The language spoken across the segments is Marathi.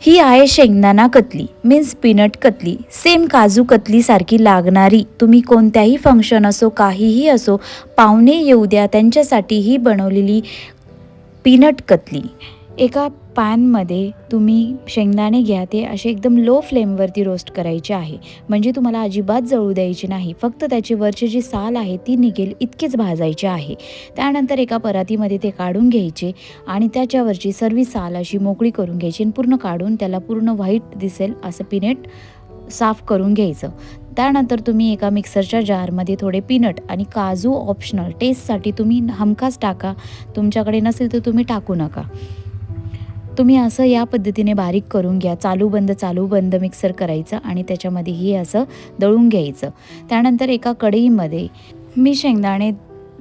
ही आहे शेंगदाणा katli means peanut katli. Same काजू कतलीसारखी लागणारी. तुम्ही कोणत्याही फंक्शन असो काहीही असो पाहुणे येऊ द्या त्यांच्यासाठी ही बनवलेली पीनट कतली. एका पॅनमध्ये तुम्ही शेंगदाणे घ्या ते असे एकदम लो फ्लेमवरती रोस्ट करायचे आहे. म्हणजे तुम्हाला अजिबात जळू द्यायची नाही. फक्त त्याची वरची जी साल आहे ती निघेल इतकेच भाजायचे आहे. त्यानंतर एका परातीमध्ये ते काढून घ्यायचे आणि त्याच्यावरची सर्व साल अशी मोकळी करून घ्यायची आणि पूर्ण काढून त्याला पूर्ण व्हाईट दिसेल असं पिनेट साफ करून घ्यायचं. त्यानंतर तुम्ही एका मिक्सरच्या जारमध्ये थोडे पीनट आणि काजू ऑप्शनल टेस्टसाठी तुम्ही हमखास टाका. तुमच्याकडे नसेल तर तुम्ही टाकू नका. तुम्ही असं या पद्धतीने बारीक करून घ्या. चालू बंद चालू बंद मिक्सर करायचं आणि त्याच्यामध्ये हे असं दळून घ्यायचं. त्यानंतर एका कढईमध्ये मी शेंगदाणे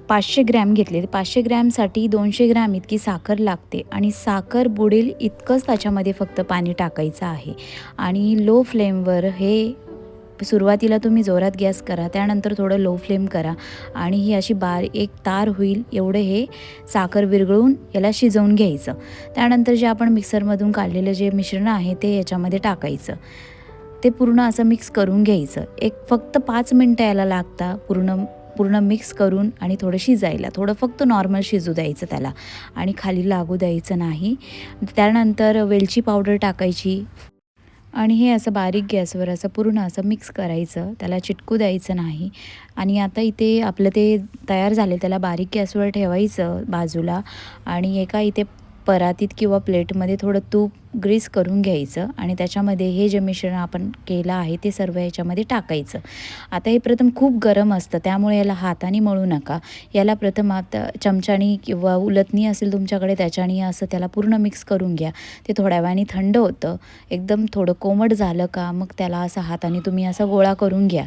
पाचशे ग्रॅम घेतले. पाचशे ग्रॅमसाठी दोनशे ग्रॅम इतकी साखर लागते आणि साखर बुडेल इतकंच त्याच्यामध्ये फक्त पाणी टाकायचं आहे. आणि लो फ्लेमवर हे सुरुवातीला तुम्ही जोरात गॅस करा त्यानंतर थोडं लो फ्लेम करा आणि ही अशी बार एक तार होईल एवढं हे साखर विरघळून याला शिजवून घ्यायचं. त्यानंतर जे आपण मिक्सरमधून काढलेलं जे मिश्रण आहे ते याच्यामध्ये टाकायचं. ते पूर्ण असं मिक्स करून घ्यायचं. एक फक्त पाच मिनटं याला लागता पूर्ण पूर्ण मिक्स करून आणि थोडं शिजायला. थोडं फक्त नॉर्मल शिजू द्यायचं त्याला आणि खाली लागू द्यायचं नाही. त्यानंतर वेलची पावडर टाकायची. आणि हे असं बारीक गॅसवर असं पूर्ण असं मिक्स करायचं त्याला चिटकू द्यायचं नाही. आणि आता इथे आपलं ते तयार झाले त्याला बारीक गॅसवर ठेवायचं बाजूला. आणि एका इथे परातीत किंवा प्लेटमध्ये थोडं तूप ग्रीस करून घ्यायचं आणि त्याच्यामध्ये हे जे मिश्रण आपण केलं आहे ते सर्व याच्यामध्ये टाकायचं. आता हे प्रथम खूप गरम असतं त्यामुळे याला हाताने मळू नका. याला प्रथम आता चमच्यानी किंवा उलतणी असेल तुमच्याकडे त्याच्याने असं त्याला पूर्ण मिक्स करून घ्या. ते थोड्या वेळाने थंड होतं. एकदम थोडं कोमट झालं का मग त्याला असं हाताने तुम्ही असा गोळा करून घ्या.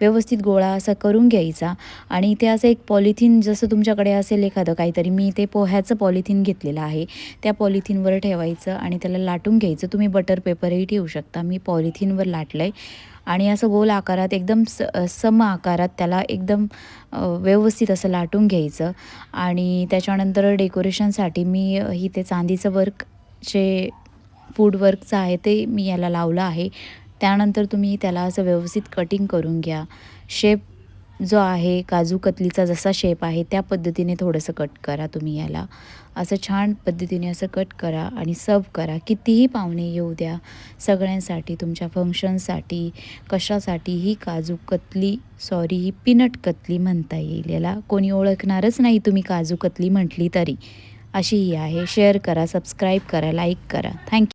व्यवस्थित गोळा असा करून घ्यायचा आणि इथे असं एक पॉलिथिन जसं तुमच्याकडे असेल एखादं काहीतरी मी ते पोह्याचं पॉलिथिन घेतलेलं आहे. त्या पॉलिथिनवर ठेवायचं आणि त्याला लाटून घ्यायचं. तुम्ही बटर पेपरही ठेवू शकता. मी पॉलिथिनवर लाटलं आहे आणि असं गोल आकारात एकदम स सम आकारात त्याला एकदम व्यवस्थित असं लाटून घ्यायचं. आणि त्याच्यानंतर डेकोरेशनसाठी मी ही ते चांदीचं वर्क जे फूड वर्कचं आहे ते मी याला लावलं आहे. त्यानंतर तुम्ही त्याला असं व्यवस्थित कटिंग करून घ्या. शेप जो आहे काजू कतलीचा जसा शेप आहे त्या पद्धतीने थोडंसं कट करा तुम्ही याला. असं छान पद्धतीने असं कट करा आणि सर्व करा. कितीही पाहुणे येऊ द्या सगळ्यांसाठी तुमच्या फंक्शनसाठी कशासाठी ही काजू कतली सॉरी ही पीनट कतली म्हणता येईल. याला कोणी ओळखणारच नाही तुम्ही काजू कतली म्हटली तरी. अशी ही आहे. शेअर करा सबस्क्राईब करा लाईक करा. थँक्यू